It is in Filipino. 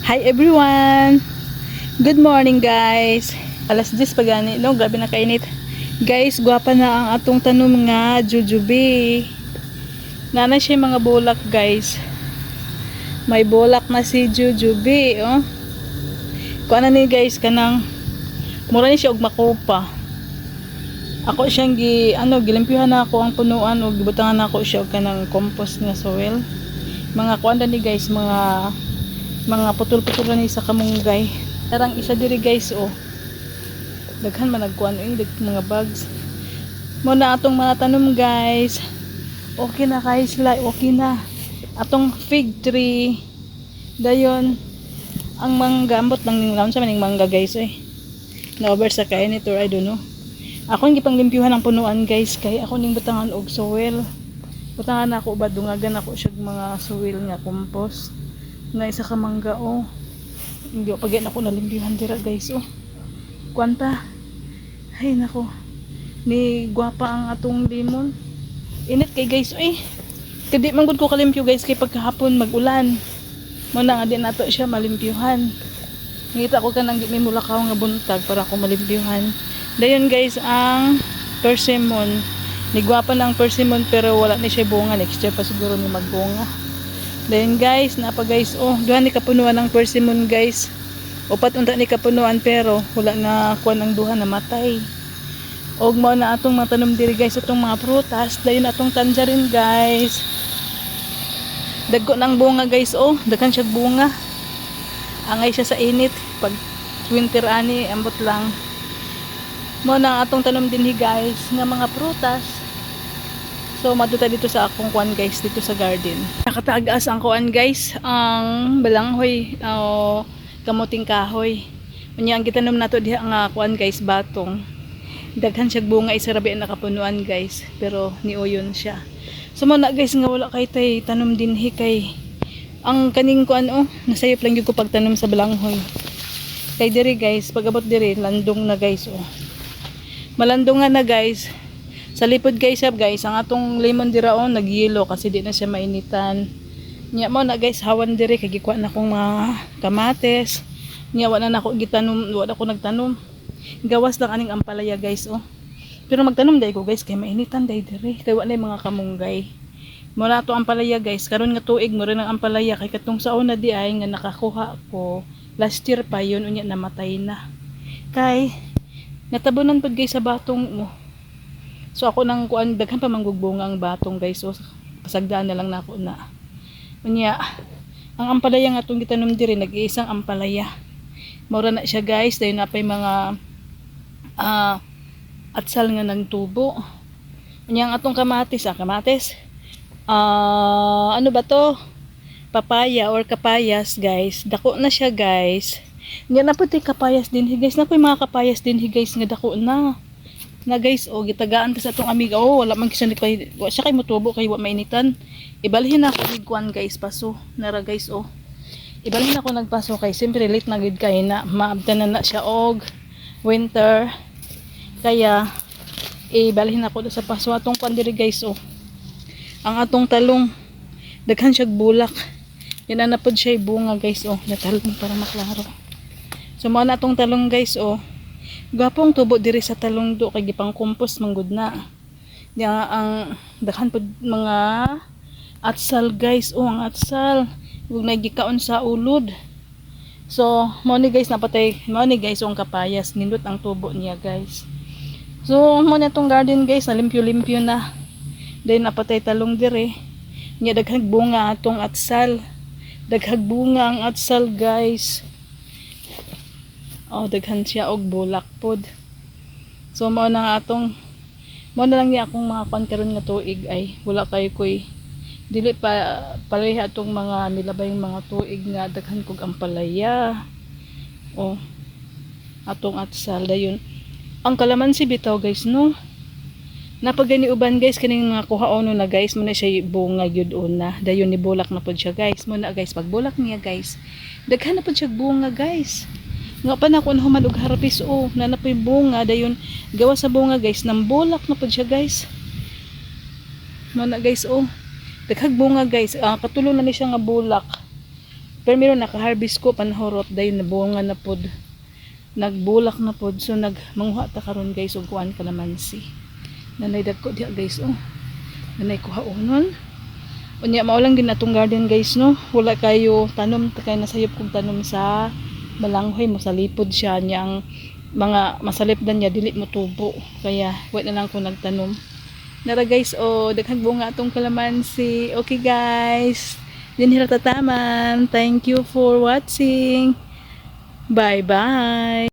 Hi everyone! Good morning guys! Alas 10 pa gani, no? Grabe na kainit. Guys, gwapa na ang atong tanom nga jujubi. Nana siya mga bulak guys. May bulak na si jujubi, oh. Kuha na ni guys kanang mura ni siya og makupa. Ako siyang gi ano gilimpyuhan na ako ang punuan ug gibutangan na ako siya og kanang compost nga soil. Mga kuan na ni guys, mga mga putol-putol na sa kamunggay. Tarang isa diri guys oh. Daghan man nagkuan eh, dag mga bugs. Mo na atong mga tanom guys. Okay na kay sila, okay na. Atong fig tree. Dayon ang mangga ambot lang ning sa maning mangga guys eh. Na over sa kain ito, I don't know. Ako ang gipang limpyuhan ang punuan guys kay ako ning butangan og soil. Butangan ako ba dungagan ako siya mga soil nga compost. Na isa ka mangga oh. Hindi pa gyud ako nalimpyuhan dira guys oh. Kwanta. Ay nako. Ni gwapa ang atong limon. Init kay guys eh. Kadi man gud ko kalimpyo guys kay pagkahapon mag-ulan. Mo na nga din nato siya malimpyuhan. Ngita ko kanang di may mulakaw nga buntag para ako malimpyuhan. Dayon guys ang persimmon. Nigwapa na ang persimmon pero wala ni siya bunga. Next year pa siguro ni magbunga. Dayon guys, napa guys, oh, duha ni kapunuan ng persimmon guys. Upat unta ni kapunuan pero wala nga kuan ang duha namatay. Og mao na atong mga tanom diri guys atong mga prutas, dayon atong tangerine guys. Dagko ng bunga guys, oh, daghan siya bunga. Angay siya sa init pag winter ani ambot lang. Mo na ang atong tanom dinhi guys nga mga prutas. So matuta dito sa akong kuan guys dito sa garden. Nakatagas ang kuan guys ang balanghoy o kamuting kahoy. Unya ang gitanom nato diha nga kuan guys batong. Daghan siya bunga isa rabi ang nakapunuan guys pero niuyon siya. So mo guys nga wala kay tay tanom dinhi kay ang kaning kuan oh nasayop lang gyud ko pagtanom sa balanghoy. Kay diri guys pagabot diri landong na guys oh. Malandungan na guys. Sa lipod guys up guys, ang atong lemon diraon nagyelo kasi di na siya mainitan. Nya mo na guys, hawan dire kay gikuha na kong mga kamates. Nya wala na ako gitanom, wala ako nagtanom. Gawas lang aning ampalaya guys oh. Pero magtanom dai ko guys kay mainitan dai dire. Kay wala mga kamunggay. Mo na to ampalaya guys, karon nga tuig mo rin ang ampalaya kay katong sa una di ay nga nakakuha ko. Last year pa yun unya namatay na. Kay natabunan pud guys sa batong mo. So ako nang kuan daghan pa mangugbunga ang batong guys. So pasagdaan na lang na ako na. Unya ang ampalaya nga atong gitanom diri nag-iisang ampalaya. Mura na siya guys dahil napay mga ah atsal nga ng tubo. Unya ang atong kamatis, ah kamatis. Ah ano ba to? Papaya or kapayas guys. Dako na siya guys. Nga na puti kapayas din hi guys. Na may mga kapayas din hi guys nga dako na na guys o gitagaan ta sa atong amiga. Oh wala man kisya ni kay siya kay mutubo kay wa mainitan. Ibalhin ako ni kuan guys paso. Nara guys oh. Ibalhin ako nagpaso kay siyempre late na gid kay na maabtan na na siya og winter. Kaya ibalhin ako sa paso. Atong kuan guys oh. Ang atong talong daghan siya bulak. Yan na pod siya bunga guys oh. Natalong para maklaro. So mao na atong talong guys oh Gapong tubo diri sa talong do kay gipang compost manggod na. Diya ang daghan pud mga atsal guys, oh ang atsal. Ug nagikaon sa ulod. So, mo ni guys napatay, mo ni guys ang kapayas, nindot ang tubo niya guys. So, mo na tong garden guys, nalimpyo-limpyo na. Then napatay talong diri. Nya daghag bunga atong atsal. Daghag bunga ang atsal guys. Oh, daghan siya og bulak pod. So mao na nga atong mao na lang ni akong mga karon nga tuig ay wala kay koy dili pa pareha atong mga nilabay mga tuig nga daghan kog ampalaya. Oh. Atong atsal dayon. Ang kalamansi bitaw guys no. Napagani uban guys kaning mga kuhaono na guys mo na siya bunga gyud una. Dayon ni bulak na pod siya guys. Mo na guys pag bulak niya guys. Daghan na pod siya bunga guys nga pa na kun human og harvest o na napoy bunga dayon gawa sa bunga guys nang bulak na pud siya guys mo na guys oh daghag bunga guys ah, katulo na ni siya nga bulak Pero meron naka-harvest ko panahorot dayon nabunga na pod. Nagbulak na pod so nagmanguha ta karon guys og kuan kalamansi. Nanay dagko diha guys oh. Nanay kuha unon. Unya maulang din atong garden guys no. Wala kayo tanom ta kay nasayop kog tanom sa malanghoy mo sa lipod siya niyang mga masalipdan niya dili mo tubo. Kaya wait na lang ko nagtanom. Nara guys, oh, daghang bunga atong kalamansi. Okay guys. Din tataman. Thank you for watching. Bye bye.